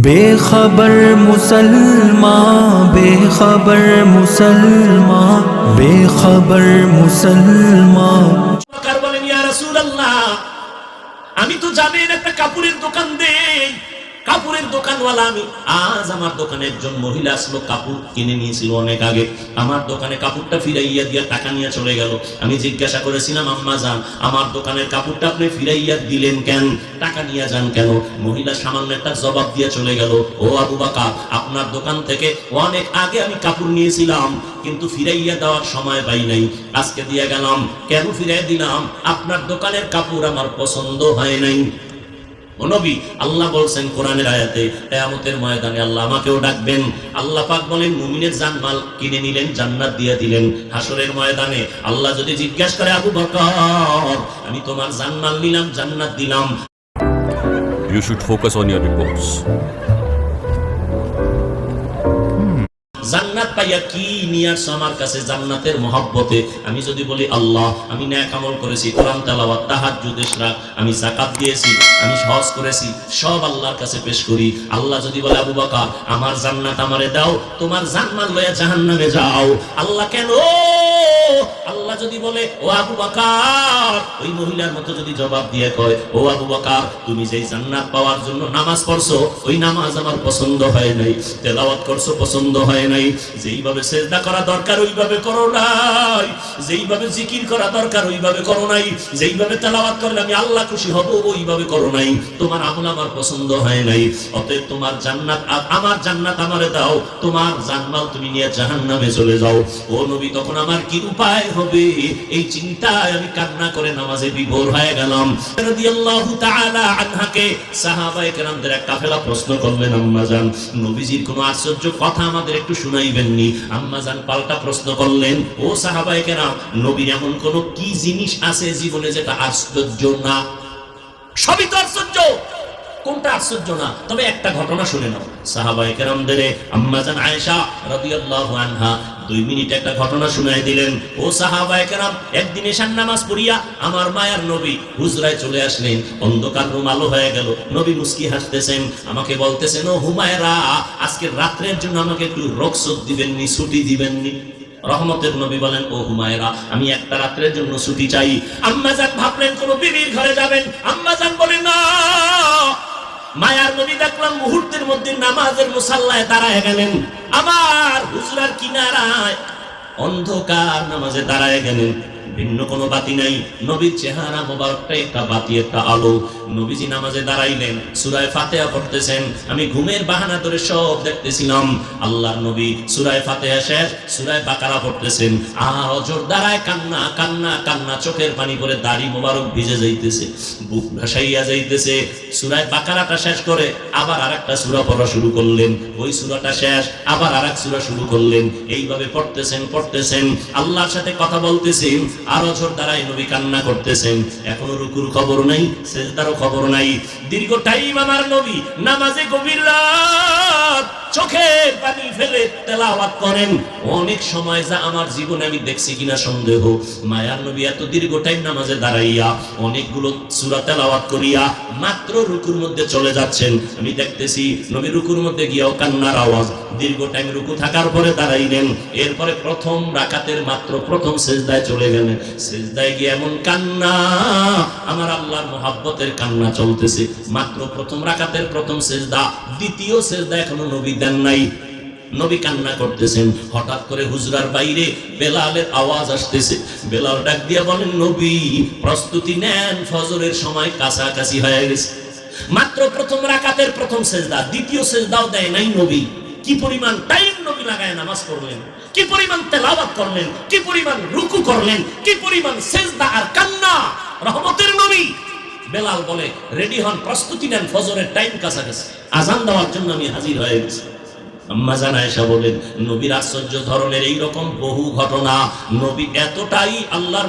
বেখবর মুসলমা বেখবর মুসলমা বেখবর মুসলমা আমি তো জানেন একটা কাপড়ের দোকান দেই কাপড়ের দোকানওয়ালা আমি। আজ আমার দোকানে একজন মহিলা আসলো, কাপড় কিনে নিয়েছিল অনেক আগে। আমার দোকানে কাপড়টা ফিরাইয়া দিয়া টাকা নিয়ে চলে গেল। আমি জিজ্ঞাসা করেছিলাম, আম্মা যান, আমার দোকানের কাপড়টা আপনি ফিরাইয়া দিলেন কেন? টাকা নিয়ে যান কেন? মহিলা সামান্য একটা জবাব দিয়ে চলে গেল, ও আবু বাকা আপনার দোকান থেকে অনেক আগে আমি কাপড় নিয়েছিলাম, কিন্তু ফিরাইয়া দেওয়ার সময় পাই নাই। আজকে দিয়ে গেলাম, কেন ফিরাই দিলাম? আপনার দোকানের কাপড় আমার পছন্দ হয় নাই। নবী, আল্লাহ বলছেন কোরআনের আয়াতে, কেয়ামতের ময়দানে আল্লাহ আমাকেও ডাকবেন। আল্লাহ পাক বলেন, মুমিনের জানমাল কিনে নিলেন, জান্নাত দিয়ে দিলেন। হাসরের ময়দানে আল্লাহ যদি জিজ্ঞাসা করে, আবু বকর, আমি তোমার জানমাল নিলাম, জান্নাত দিলাম। You should focus on your reports. পাইয়া কি নিয়ে আসছো আমার কাছে জান্নাতের মহব্বতে। আমি যদি বলি, আল্লাহ, আমি ন্যাক আমল করেছি, কোরআন, তেলাওয়াত তাহার ইশরাক আমি জাকাত দিয়েছি, আমি সহজ করেছি, সব আল্লাহর কাছে পেশ করি। আল্লাহ যদি বলে, আবু বাকা আমার জান্নাত আমারে দাও, তোমার জান্নাত লয়া জাহান্নামে যাও। আল্লাহ কেন? আল্লাহ যদি বলে, ও আবু বকর ওই মহিলার মতো যদি জবাব দিয়ে কয়, ও আবু বকর, তুমি যেই জান্নাত পাওয়ার জন্য নামাজ পড়ছো, ওই নামাজ আমার পছন্দ হয় নাই, তেলাওয়াত করছ পছন্দ হয় নাই, যেইভাবে সেজদা করা দরকার ওইভাবে করো নাই, যেইভাবে জিকির করা দরকার ওইভাবে করো নাই, যেইভাবে তেলাওয়াত করলে আমি আল্লাহ খুশি হব, ওইভাবে করো নাই, তোমার আমল আমার পছন্দ হয় নাই, অতএব তোমার জান্নাত আমার জান্নাত আমারে দাও, তোমার জানমাল তুমি নিয়ে জাহান্নামে চলে যাও। ও নবী, তখন আমার কি উপায়? হবে, এই চিন্তায় আমি কান্না করে নামাজে বিভোর হয়ে গেলাম। জিনিস আছে জীবনে যেটা আশ্চর্য না? সবই তো আশ্চর্য। কোনটা আশ্চর্য না? তবে একটা ঘটনা শুনে নাও। সাহাবায়ে কেরামদের আম্মাজান আয়েশা রাদিয়াল্লাহু দুই মিনিট একটা ঘটনা শুনাই দিলেন। ও সাহাবায়ে কেরাম একদিন এশার নামাজ পড়িয়া আমার মায়ার নবী হুজরায় চলে আসলেন। অন্ধকার রুম আলো হয়ে গেল। নবী মুস্কি হাসতেছেন। আমাকে বলতেছেন, ও হুমায়রা আজকে রাত্রের জন্য আমাকে একটু রক্সত দিবেননি, ছুটি দিবেননি? রহমতের নবী বলেন, ও হুমায়রা, আমি একটা রাত্রের জন্য ছুটি চাই। আম্মাজান ভাবলেন, কোন বিবির ঘরে যাবেন? আম্মাজান বলেন, না। মায়ার নবী দেখলাম মুহূর্তের মধ্যে নামাজের মুসাল্লায় দাঁড়ায় গেলেন। আবার হুজরার কিনারায় অন্ধকার নামাজে দাঁড়ায় গেলেন। ভিন্ন কোনো বাতি নাই। নবীর চেহারা মোবারকটা একটা বাতি, একটা আলো। নবীজি নামাজে দাঁড়াইলেন, সুরায় ফাতেহা পড়তেছেন। আমি ঘুমের বাহানা ধরে সব দেখতেছিলাম। আল্লাহর নবী সুরায় ফাতেহা শেষ, সুরায় বাকারা পড়তেছেন। আর অজর দাঁড়ায় কান্না কান্না কান্না, চোখের পানি করে দাড়ি মোবারক ভিজে যাইতেছে, বুক ভাসাইয়া যাইতেছে। সুরায় বাকারাটা শেষ করে আবার আরেকটা সূরা পড়া শুরু করলেন। ওই সুরাটা শেষ, আবার আরেক সুরা শুরু করলেন। এইভাবে পড়তেছেন পড়তেছেন। আল্লাহর সাথে কথা বলতেছেন। আর অঝর দ্বারাই নবী কান্না করতেছেন। এখনও রুকুর খবর নাই, সেজদারও খবর নাই। দীর্ঘ টাইম আমার নবী, নামাজে গভীর রাত চোখের পানি ফেলে তেলাওয়াত করেন। অনেক সময় যা আমার জীবনে আমি দেখছি কিনা সন্দেহ। মায়ার নবী এত দীর্ঘ টাইম নামাজে দাঁড়াইয়া অনেকগুলো সূরা তেলাওয়াত করিয়া মাত্র রুকুর মধ্যে চলে যাচ্ছেন। আমি দেখতেছি নবী রুকুর মধ্যে গিয়াও কান্নার আওয়াজ। দীর্ঘ টাইম রুকু থাকার পরে দাঁড়াইলেন। এরপরে প্রথম রাকাতের মাত্র প্রথম সেজদায় চলে গেলেন। সেজদায় গিয়ে এমন কান্না, আমার আল্লাহর মোহাব্বতের কান্না চলতেছে। মাত্র প্রথম রাকাতের প্রথম সেজদা, দ্বিতীয় সেজদা এখনও নবী দেন নাই। নবী কান্না করতেছেন। হঠাৎ করে হুজরার বাইরে বেলালের আওয়াজ আসতেছে। বেলাল ডাক দিয়ে বলেন, নবী, প্রস্তুতি নেন, ফজরের সময় কাছাকাছি হয়ে গেছে। মাত্র প্রথম রাকাতের প্রথম সেজদা, দ্বিতীয় সেজদাও দেয় নাই নবী। কি পরিমাণ টাইম নবী লাগায় নামাজ পড়লেন? কি পরিমাণ তেলাওয়াত করলেন? কি পরিমাণ রুকু করলেন? কি পরিমাণ সেজদা আর কান্না? রহমতের বেলাল বলে রেডি হন, প্রস্তুতি নেন, ফজরের টাইম কাছাকাছি। আজান দেওয়ার জন্য আমি হাজির হয়ে গেছি। নবীর আশ্চর্য ধরনের এই রকম বহু ঘটনা। নবী এতটাই আল্লাহর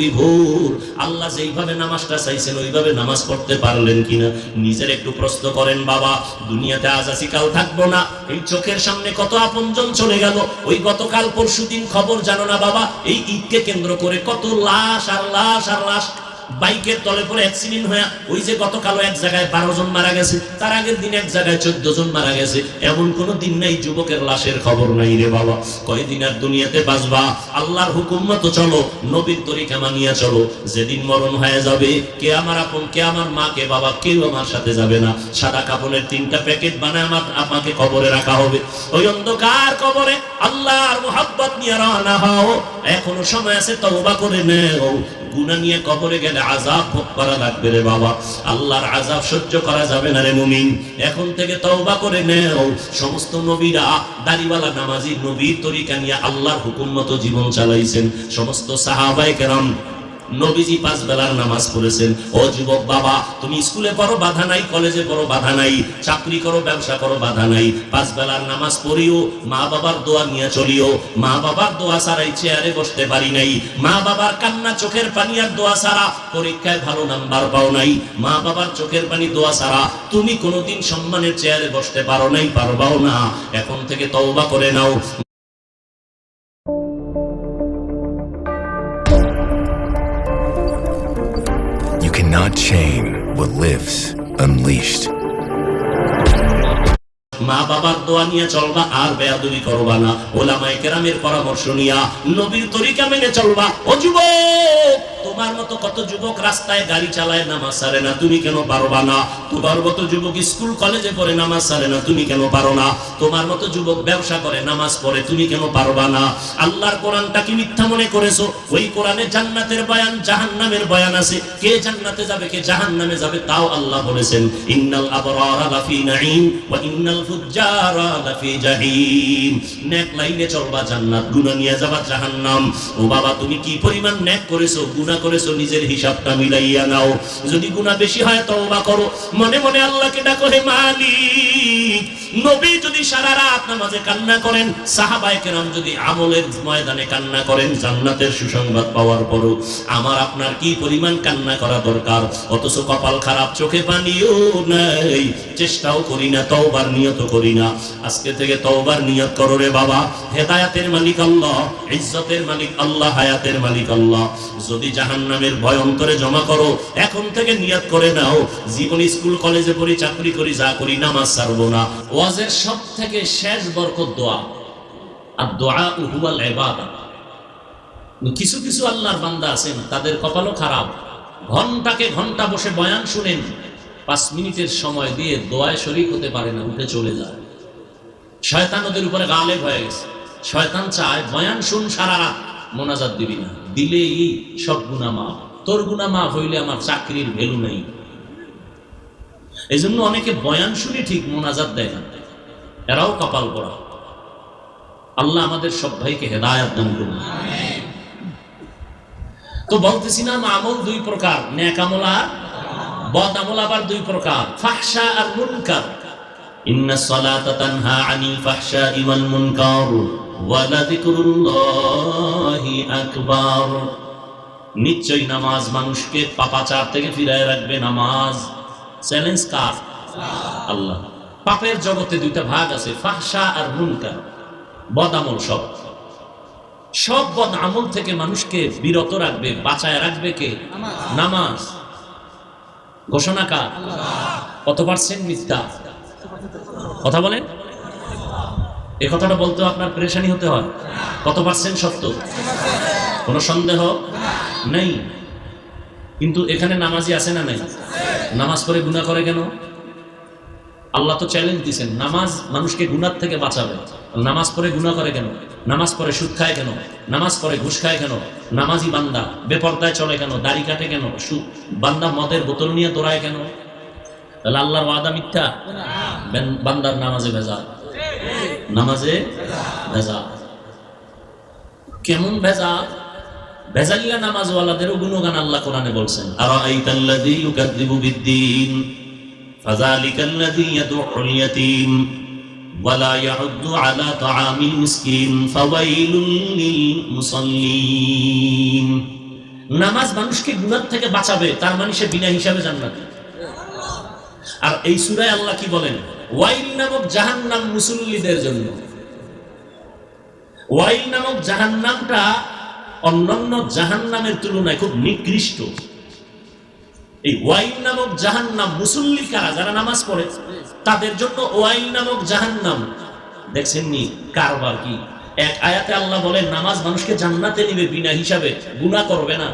বিভোর। আল্লাহ যেইভাবে নামাজটা চাইছেন, ওইভাবে নামাজ পড়তে পারলেন কিনা? নিজের একটু প্রশ্ন করেন, বাবা, দুনিয়াতে আজ আসি কাল থাকব না। এই চোখের সামনে কত আপনজন চলে গেল। ওই গতকাল পরশু দিন খবর জানো না বাবা? এই ঈদকে কেন্দ্র করে কত লাশ আর লাশ আর লাশ বাইকের তলে পরে অ্যাক্সিডেন্ট হয়ে ওই যে গতকালও এক জায়গায় বারো জন মারা গেছে, তার আগের দিন এক জায়গায় চোদ্দ জন মারা গেছে। এমন কোন দিন নাই, যুবকের লাশের খবর নাই রে বাবা। কয়দিন আর দুনিয়াতে বাঁচবা? আল্লাহর হুকুম মতো চলো, নবীর তরিকা মানিয়া চলো। যেদিন মরণ হয়ে যাবে, কে আমার আপন, কে আমার মা, কে বাবা, কেউ আমার সাথে যাবে না। সাদা কাপড়ের তিনটা প্যাকেট বানায় আমার আমাকে কবরে রাখা হবে। ওই অন্ধকার কবরে আল্লাহর মোহাব্বত নিয়ে রওনা হও। এখনও সময় আছে তওবা করে নেও। গুনাহ নিয়ে কবরে গেলে আজাব ভোগ করা লাগবে রে বাবা। আল্লাহর আজাব সহ্য করা যাবে না রে মুমিন। এখন থেকে তওবা করে নেও। সমস্ত নবীরা দাড়িওয়ালা নামাজি নবীর তরিকা নিয়ে আল্লাহর হুকুম মতো জীবন চালাইছেন। সমস্ত সাহাবায়ে কেরাম নবীজি পাঁচ বেলার নামাজ পড়েছেন। ও যুবক বাবা, তুমি স্কুলে পড়ো, বাধা নাই, কলেজে পড়ো, বাধা নাই, চাকরি করো, ব্যবসা করো, বাধা নাই। পাঁচ বেলার নামাজ পড়িও, মা বাবার দোয়া নিয়ে চলিও। মা বাবার দোয়া ছাড়াই চেয়ারে বসতে পারি নাই। মা বাবার কান্না চোখের পানি আর দোয়া ছাড়া পরীক্ষায় ভালো নাম্বার পাও নাই। মা বাবার চোখের পানি দোয়া ছাড়া তুমি কোনোদিন সম্মানের চেয়ারে বসতে পারো নাই, পারবাও না। এখন থেকে তওবা করে নাও। Chain what lives unleashed. মা বাবার দোয়া নিয়ে চলবা, আর বেয়াদবি করবা না। ওলামায় কেরামের পরামর্শ নিয়া নবীর তরিকা মেনে চলবা। ও তোমার মতো কত যুবক রাস্তায় গাড়ি চালায় নামাজ সারে না, তুমি কেন পারবা না? তোমার মতো যুবক স্কুল, কলেজে পড়ে নামাজ সারে না, তুমি কেন পারো না? তোমার মতো যুবক ব্যবসা করে, নামাজ পড়ে, তুমি কেন পারবা না? আল্লাহর কোরআনটা কি মিথ্যা মনে করেছ? ওই কোরআনে জান্নাতের বয়ান, জাহান্নামের বয়ান আছে। কে জান্নাতে যাবে, কে জাহান্নামে যাবে, তাও আল্লাহ বলেছেন, ইন্নাল আবরারা লাফি নাঈম ওয়া ইন্নাল ফুজ্জারা লাফি জাহিম। নেক লাইনে চলবা জান্নাত, গুনাহ নিয়ে যাবা জাহান্নাম। ও বাবা, তুমি কি পরিমাণ নেক করেছ? গুনাহ করেছ, নিজের হিসাবটা মিলাইয়া নাও। যদি গুণা বেশি হয়, তওবা করো। মনে মনে আল্লাহকে ডাকো, হে মালিক নবী যদি সারা রাত নামাজে কান্না করেন, সাহাবায়ে কেরাম যদি আমলের ময়দানে কান্না করেন, জান্নাতের সুসংবাদ পাওয়ার পরও আমার আপনার কি পরিমাণ কান্না করা দরকার? অথচ কপাল খারাপ, চোখে পানিও নাই, চেষ্টাও করি না, তওবার নিয়ত করি না। আজকে থেকে তওবার নিয়ত করো রে বাবা। হেদায়াতের মালিক আল্লাহ, ইজ্জতের মালিক আল্লাহ, হায়াতের মালিক আল্লাহ। যদি জাহান্নামের ভয় অন্তরে জমা করো, এখন থেকে নিয়ত করে নাও। জীবন স্কুল, কলেজে পড়ি, চাকরি করি, যা করি, নামাজ ছাড়বো না। ওয়াজের সব থেকে শেষ বরকত দোয়া। আর দোয়া হুয়াল ইবাদত কিছু কিছু আল্লাহর বান্দা আছেন, তাদের কপালও খারাপ। ঘন্টাকে ঘণ্টা বসে বয়ান শুনেন, পাঁচ মিনিটের সময় দিয়ে দোয়ায় শরিক হতে পারে না, উঠে চলে যায়। শয়তান ওদের উপরে গালেব হয়ে গেছে। শয়তান চায়, বয়ান শুন সারা রাত, মোনাজাত দিবি না। দিলেই সব গুণা মাফ। তোর গুণা মাফ হইলে আমার চাকরির ভ্যালু নেই। এই অনেকে বয়ান শুনে ঠিক মোনাজাত দেয় না। এরাও কপাল পড়া। আল্লাহ আমাদের সব ভাইকে হেদায়াত দান করুন। তো বলতেছিলাম আমল দুই প্রকার ন্যাক আমল আর বদ আমল আবার দুই প্রকার। ফাহশা আর মুনকার। সালাতা তানহা আনিল ফাহশাই ওয়াল মুনকার। ওয়া লাযিকরুল্লাহি আকবার। নিশ্চয়ই নামাজ মানুষকে পাপাচার থেকে ফিরায় রাখবে। নামাজ চ্যালেঞ্জ কার? আল্লাহ। পাপের জগতে দুইটা ভাগ আছে, ফাহশা আর মুনকার বদ আমল সব। সব বদ আমল থেকে মানুষকে বিরত রাখবে, বাঁচায় রাখবে কে? নামাজ। ঘোষণা কার? কত পার্সেন্ট মিথ্যা? কথা বলেন। এ কথাটা বলতে আপনার পরেশানি হতে হয়। কত পার্সেন্ট সত্য? কোনো সন্দেহ? নেই। কিন্তু এখানে নামাজি আছে না নাই? নামাজ পড়ে গুণা করে কেন? আল্লাহ তো চ্যালেঞ্জ দিয়েছেন নামাজ মানুষকে গুনার থেকে বাঁচাবে। নামাজ পড়ে গুণা করে কেন? নামাজ পড়ে সুদ খায় কেন? নামাজ পড়ে ঘুষ খায় কেন? নামাজি বান্দা বেপর্দায় চলে কেন? দাড়ি কাটে কেন? বান্দা মদের বোতল নিয়ে দৌড়ায় কেন? তাহলে আল্লাহর ওয়াদা মিথ্যা? বান্দার নামাজে ভেজা নামাজে ভেজা কেমন ভেজা ভেজালিয়া নামাজওয়ালাদেরও গুণগান আল্লাহ কোরআনে বলছেন আর আইতাল্লাযী ইউকাযযিবু বিদ্দীন? فذلك الذي يدعو اليتيم ولا يحض على طعام المسكين فويل للمصلين নামাজ মানুষকে গুনাহ থেকে বাঁচাবে তার মানে সে বিনা হিসাবে জান্নাতি আর এই সূরায় আল্লাহ কি বলেন ওয়াইল নামক জাহান্নাম মুসল্লিদের জন্য ওয়াইল নামক জাহান্নামটা অন্যান্য জাহান্নামের তুলনায় খুব নিকৃষ্ট এই ওয়াইল নামক জাহান্নাম মুসল্লি কারা, যারা নামাজ পড়ে, তাদের জন্য ওয়াইল নামক জাহান্নাম। দেখছেন নি কারবার কি? এক আয়াতে আল্লাহ বলেন, নামাজ মানুষকে জান্নাতে নিবে বিনা হিসাবে, গুনাহ করবে না।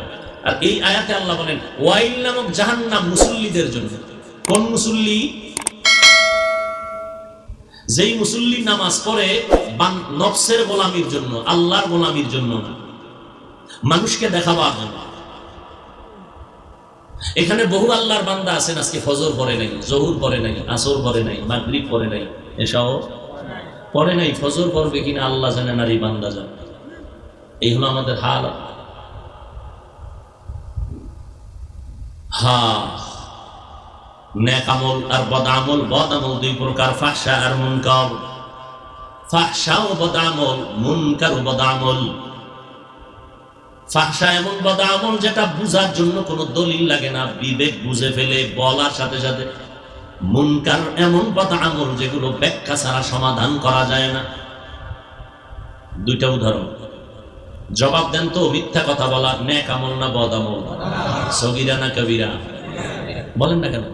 আর এই আয়াতে আল্লাহ বলেন ওয়াইল নামক জাহান্নাম মুসল্লিদের জন্য। কোন মুসল্লি? যেই মুসল্লি নামাজ পড়ে নফসের গোলামির জন্য, আল্লাহর গোলামির জন্য মানুষকে দেখাবার জন্য। এখানে বহু আল্লাহর বান্দা আছেন, আজকে ফজর পড়ে নাই, জহুর পড়ে নাই, আসর পড়ে নাই, মাগরিব পড়ে নাই। এসব পড়ে নাই, ফজর পড়বে কিনা আল্লাহ জানেন আর এই বান্দা জানে। এই হলো আমাদের হাল। হা ন্যাক আমল আর বদ আমল দুই প্রকার ফাহসা আর মুনকার। ফাহসা ও বদ মুনকার বদ আমল ফাহসা এমন বদ আমল যেটা বুঝার জন্য কোনো দলিল লাগে না, বিবেক বুঝে ফেলে, বলার সাথে সাথে। মুনকার এমন বদ আমল যেগুলো ব্যাখ্যা ছাড়া সমাধান করা যায় না। দুইটা উদাহরণ। জবাব দেন তো মিথ্যা কথা বলা, ন্যাক আমল না বদ আমল সগিরা না কবিরা? বলেন না কেন?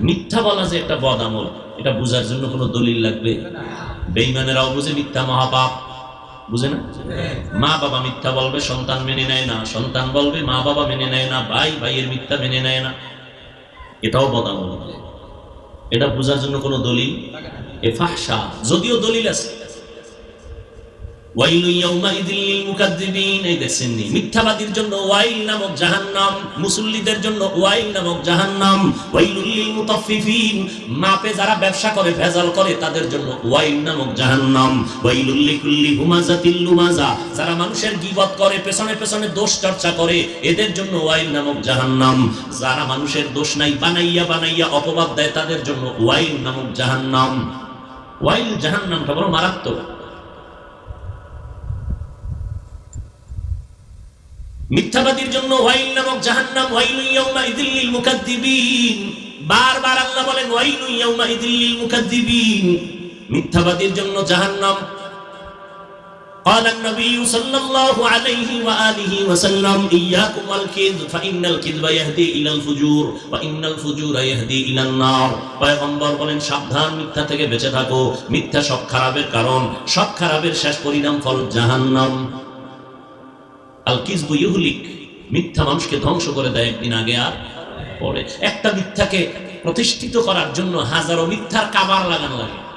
মিথ্যা বলা যে একটা বদ আমল এটা বুঝার জন্য কোনো দলিল লাগবে? বেইমানেরাও বুঝে মিথ্যা মহাপাপ। বুঝে না? মা বাবা মিথ্যা বলবে, সন্তান মেনে নেয় না। সন্তান বলবে, মা বাবা মেনে নেয় না, ভাই ভাইয়ের মিথ্যা মেনে নেয় না। এটাও বদামল এটা বোঝার জন্য কোনো দলিল? এ ফাহসা যদিও দলিল আছে। ওয়াইল যারা যারা মানুষের গীবত করে, পেছনে পেছনে দোষ চর্চা করে, এদের জন্য ওয়াইল নামক জাহান্নাম। যারা মানুষের দোষ নাই, বানাইয়া বানাইয়া অপবাদ দেয়, তাদের জন্য ওয়াইল নামক জাহান্নাম। ওয়াইল জাহান্নামটা বড় মারাত্মক। মিথ্যাবাদীর জন্য ওয়াইল নামক জাহান্নাম ওয়াইলু ইয়াউমাইযিল লিল মুকাদ্দিবিন বারবার আল্লাহ বলেন ওয়াইলু ইয়াউমাইযিল লিল মুকাদ্দিবিন মিথ্যাবাদীর জন্য জাহান্নাম قال النبي صلى الله عليه وآله وسلم إياكم والكذب فإن الكذب يهدي إلى الفجور وإن الفجور يهدي إلى النار পয়গম্বর বলেন সাবধান মিথ্যা থেকে বেঁচে থাকো মিথ্যা সব খারাপের কারণ সব খারাপের শেষ পরিণাম ফল জাহান্নাম আল কিসবু ইহুলিক মিথ্যা মানুষকে ধ্বংস করে দেয় একদিন আগে আর পরে। একটা মিথ্যাকে প্রতিষ্ঠিত করার জন্য হাজারো মিথ্যার কাবার লাগানো লাগে।